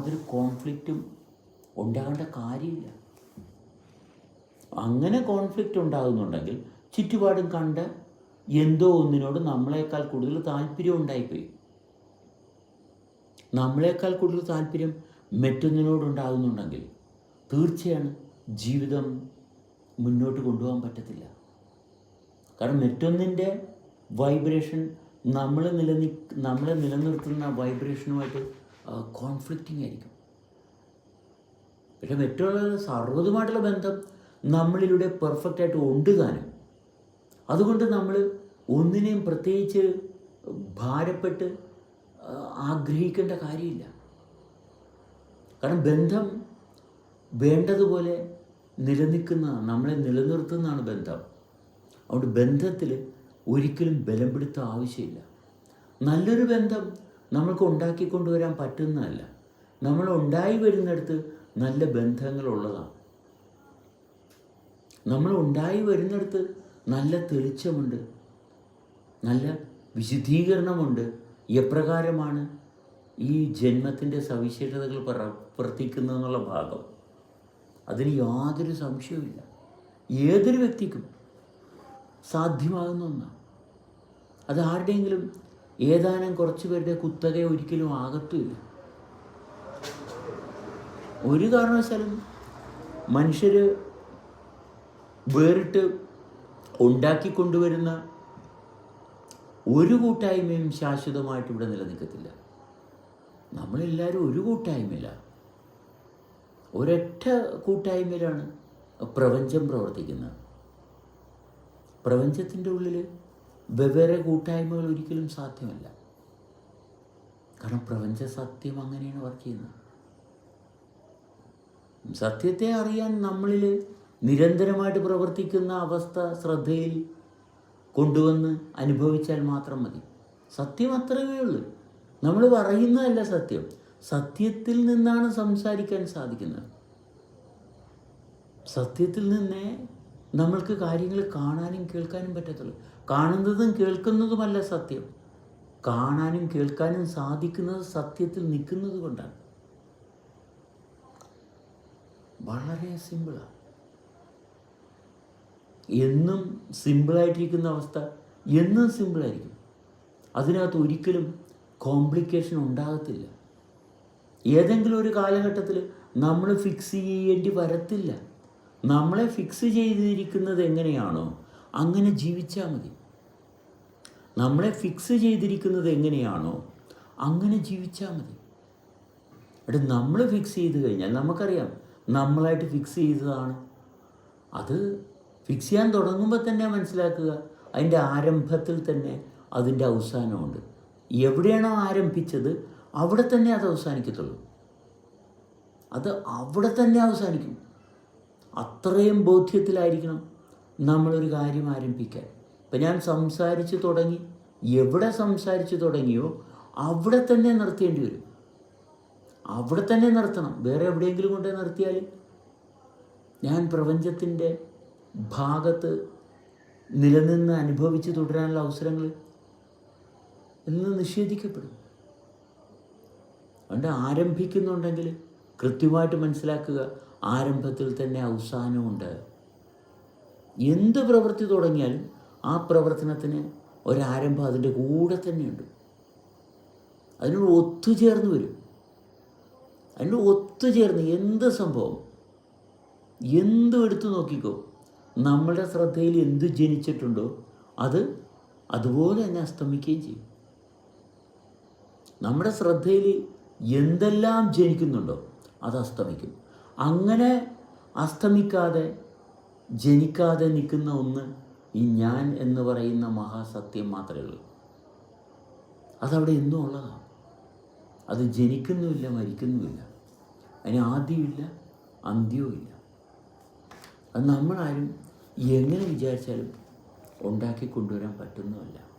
അതൊരു കോൺഫ്ലിക്റ്റും ഉണ്ടാകേണ്ട കാര്യമില്ല. അങ്ങനെ കോൺഫ്ലിക്റ്റ് ഉണ്ടാകുന്നുണ്ടെങ്കിൽ ചുറ്റുപാടും കണ്ട് എന്തോ ഒന്നിനോട് നമ്മളെക്കാൾ കൂടുതൽ താല്പര്യം ഉണ്ടായിപ്പോയി. നമ്മളെക്കാൾ കൂടുതൽ താല്പര്യം മറ്റൊന്നിനോടുണ്ടാകുന്നുണ്ടെങ്കിൽ തീർച്ചയാണ് ജീവിതം മുന്നോട്ട് കൊണ്ടുപോകാൻ പറ്റത്തില്ല. കാരണം മറ്റൊന്നിന്റെ വൈബ്രേഷൻ നമ്മൾ നിലനി നമ്മളെ നിലനിർത്തുന്ന വൈബ്രേഷനുമായിട്ട് കോൺഫ്ലിക്റ്റിംഗ് ആയിരിക്കും. പക്ഷെ മറ്റുള്ള സർവതുമായിട്ടുള്ള ബന്ധം നമ്മളിലൂടെ പെർഫെക്റ്റ് ആയിട്ട് ഉണ്ട് താനും. അതുകൊണ്ട് നമ്മൾ ഒന്നിനെയും പ്രത്യേകിച്ച് ഭാരപ്പെട്ട് ആഗ്രഹിക്കേണ്ട കാര്യമില്ല. കാരണം ബന്ധം വേണ്ടതുപോലെ നിലനിൽക്കുന്ന നമ്മളെ നിലനിർത്തുന്നതാണ് ബന്ധം. അതുകൊണ്ട് ബന്ധത്തിൽ ഒരിക്കലും ബലം ആവശ്യമില്ല. നല്ലൊരു ബന്ധം നമ്മൾക്ക് ഉണ്ടാക്കിക്കൊണ്ടുവരാൻ പറ്റുന്നതല്ല. നമ്മൾ ഉണ്ടായി വരുന്നിടത്ത് നല്ല ബന്ധങ്ങളുള്ളതാണ്. നമ്മൾ ഉണ്ടായി വരുന്നിടത്ത് നല്ല തെളിച്ചമുണ്ട്. നല്ല വിശുദ്ധീകരണമുണ്ട് എപ്രകാരമാണ് ഈ ജന്മത്തിന്റെ സവിശേഷതകൾ പ്രവർത്തിക്കുന്നതെന്നുള്ള ഭാഗം. അതിന് യാതൊരു സംശയവുമില്ല. ഏതൊരു വ്യക്തിക്കും സാധ്യമാകുന്ന ഒന്നാണ്. അത് ആരുടെയെങ്കിലും ഏതാനും കുറച്ച് പേരുടെ കുത്തക ഒരിക്കലും ആകത്തുമില്ല. ഒരു കാരണവശാലും മനുഷ്യർ വേറിട്ട് ഉണ്ടാക്കിക്കൊണ്ടുവരുന്ന ഒരു കൂട്ടായ്മയും ശാശ്വതമായിട്ട് ഇവിടെ നിലനിൽക്കത്തില്ല. നമ്മളെല്ലാവരും ഒരു കൂട്ടായ്മയില്ല ഒരൊറ്റ കൂട്ടായ്മയിലാണ് പ്രപഞ്ചം പ്രവർത്തിക്കുന്നത്. പ്രപഞ്ചത്തിന്റെ ഉള്ളിൽ വെവ്വേറെ കൂട്ടായ്മകൾ ഒരിക്കലും സാധ്യമല്ല. കാരണം പ്രപഞ്ച സത്യം അങ്ങനെയാണ് വർക്ക് ചെയ്യുന്നത്. സത്യത്തെ അറിയാൻ നമ്മളിൽ നിരന്തരമായിട്ട് പ്രവർത്തിക്കുന്ന അവസ്ഥ ശ്രദ്ധയിൽ കൊണ്ടുവന്ന് അനുഭവിച്ചാൽ മാത്രം മതി. സത്യം അത്രയേ ഉള്ളൂ. നമ്മൾ പറയുന്നതല്ല സത്യം. സത്യത്തിൽ നിന്നാണ് സംസാരിക്കാൻ സാധിക്കുന്നത്. സത്യത്തിൽ നിന്നേ നമ്മൾക്ക് കാര്യങ്ങൾ കാണാനും കേൾക്കാനും പറ്റത്തുള്ളൂ. കാണുന്നതും കേൾക്കുന്നതുമല്ല സത്യം. കാണാനും കേൾക്കാനും സാധിക്കുന്നത് സത്യത്തിൽ നിൽക്കുന്നത് കൊണ്ടാണ്. വളരെ സിമ്പിളാണ് എന്നും സിമ്പിളായിട്ടിരിക്കുന്ന അവസ്ഥ എന്നും സിമ്പിളായിരിക്കും. അതിനകത്ത് ഒരിക്കലും കോംപ്ലിക്കേഷൻ ഉണ്ടാകത്തില്ല. ഏതെങ്കിലും ഒരു കാലഘട്ടത്തിൽ നമ്മൾ ഫിക്സ് ചെയ്യേണ്ടി വരത്തില്ല. നമ്മളെ ഫിക്സ് ചെയ്തിരിക്കുന്നത് എങ്ങനെയാണോ അങ്ങനെ ജീവിച്ചാൽ മതി. നമ്മളെ ഫിക്സ് ചെയ്തിരിക്കുന്നത് എങ്ങനെയാണോ അങ്ങനെ ജീവിച്ചാൽ മതി. എടാ നമ്മൾ ഫിക്സ് ചെയ്ത് കഴിഞ്ഞാൽ നമുക്കറിയാം നമ്മളായിട്ട് ഫിക്സ് ചെയ്തതാണ്. അത് ഫിക്സ് ചെയ്യാൻ തുടങ്ങുമ്പോൾ തന്നെ മനസ്സിലാക്കുക. അതിന്റെ ആരംഭത്തിൽ തന്നെ അതിന്റെ അവസാനമുണ്ട്. എവിടെയാണോ ആരംഭിച്ചത് അവിടെ തന്നെ അത് അവസാനിക്കത്തുള്ളൂ. അത് അവിടെ തന്നെ അവസാനിക്കും. അത്രയും ബോധ്യത്തിലായിരിക്കണം നമ്മളൊരു കാര്യം ആരംഭിക്കാൻ. ഇപ്പം ഞാൻ സംസാരിച്ച് തുടങ്ങി. എവിടെ സംസാരിച്ച് തുടങ്ങിയോ അവിടെ തന്നെ നിർത്തേണ്ടി വരും. അവിടെ തന്നെ നിർത്തണം. വേറെ എവിടെയെങ്കിലും കൊണ്ടേ നിർത്തിയാൽ. ഞാൻ പ്രപഞ്ചത്തിന്റെ ഭാഗത്ത് നിലനിന്ന് അനുഭവിച്ച് തുടരാനുള്ള അവസരങ്ങൾ എന്ന് നിഷേധിക്കപ്പെടും. അതുകൊണ്ട് ആരംഭിക്കുന്നുണ്ടെങ്കിൽ കൃത്യമായിട്ട് മനസ്സിലാക്കുക. ആരംഭത്തിൽ തന്നെ അവസാനമുണ്ട്. എന്ത് പ്രവൃത്തി തുടങ്ങിയാലും ആ പ്രവർത്തനത്തിന് ഒരാരംഭം അതിന്റെ കൂടെ തന്നെയുണ്ട്. അതിനോട് ഒത്തുചേർന്ന് വരും. അതിനോട് ഒത്തുചേർന്ന് എന്ത് സംഭവം? എന്തും എടുത്തു നോക്കിക്കോ. നമ്മുടെ ശ്രദ്ധയിൽ എന്ത് ജനിച്ചിട്ടുണ്ടോ അത് അതുപോലെ തന്നെ അസ്തമിക്കുകയും ചെയ്യും. നമ്മുടെ ശ്രദ്ധയിൽ എന്തെല്ലാം ജനിക്കുന്നുണ്ടോ അത് അസ്തമിക്കും. അങ്ങനെ അസ്തമിക്കാതെ ജനിക്കാതെ നിൽക്കുന്ന ഒന്ന് ഈ ഞാൻ എന്ന് പറയുന്ന മഹാസത്യം മാത്രമേ ഉള്ളൂ. അതവിടെ എന്നും ഉള്ളതാണ് അത് ജനിക്കുന്നുമില്ല മരിക്കുന്നുമില്ല. അതിന് ആദ്യമില്ല അന്ത്യവും ഇല്ല അത് നമ്മളാരും എങ്ങനെ വിചാരിച്ചാലും ഉണ്ടാക്കി കൊണ്ടുവരാൻ പറ്റുന്നതല്ല.